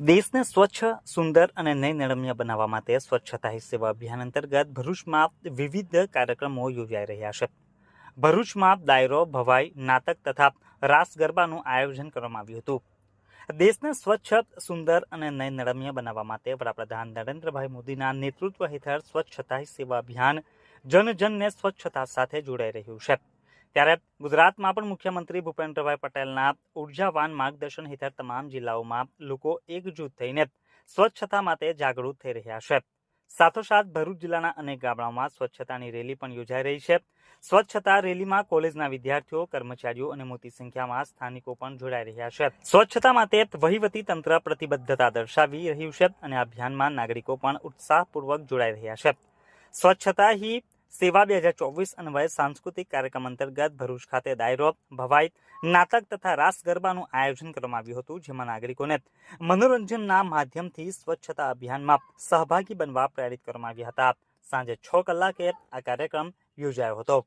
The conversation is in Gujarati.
દેશને સ્વચ્છ, સુંદર અને નયનરમ્ય બનાવવા માટે સ્વચ્છતા હી સેવા અભિયાન અંતર્ગત ભરૂચમાં વિવિધ કાર્યક્રમો યોજાઈ રહ્યા છે. ભરૂચમાં દાયરો ભવાઈ નાટક તથા રાસ ગરબાનું આયોજન કરવામાં આવ્યું હતું. દેશને સ્વચ્છ, સુંદર અને નયનરમ્ય બનાવવા માટે વડાપ્રધાન નરેન્દ્રભાઈ મોદીના નેતૃત્વ હેઠળ સ્વચ્છતા હી સેવા અભિયાન જનજનને સ્વચ્છતા સાથે જોડાઈ રહ્યું છે. ત્યારે ગુજરાતમાં પણ મુખ્યમંત્રી ભૂપેન્દ્રભાઈ પટેલના ઉર્જાવાન માર્ગદર્શન હેઠળ તમામ જિલ્લાઓમાં લોકો એકજૂથ થઈને સ્વચ્છતા માટે જાગૃત થઈ રહ્યા છે. સાથોસાથ ભરૂચ જિલ્લાના અનેક ગામડાઓમાં સ્વચ્છતાની રેલી પણ યોજાઈ રહી છે. સ્વચ્છતા રેલીમાં કોલેજના વિદ્યાર્થીઓ, કર્મચારીઓ અને મોટી સંખ્યામાં સ્થાનિકો પણ જોડાઈ રહ્યા છે. સ્વચ્છતા માટે વહીવટી તંત્ર પ્રતિબદ્ધતા દર્શાવી રહ્યું છે અને અભિયાનમાં નાગરિકો પણ ઉત્સાહપૂર્વક જોડાઈ રહ્યા છે. સ્વચ્છતા હી સેવા બે હજાર ચોવીસ અન્વયે સાંસ્કૃતિક કાર્યક્રમ અંતર્ગત ભરૂચ ખાતે ડાયરો ભવાઈ, નાટક તથા રાસ ગરબાનું આયોજન કરવામાં આવ્યું હતું, જેમાં નાગરિકોને મનોરંજનના માધ્યમથી સ્વચ્છતા અભિયાનમાં સહભાગી બનવા પ્રેરિત કરવામાં આવ્યા હતા. સાંજે છ કલાકે આ કાર્યક્રમ યોજાયો હતો.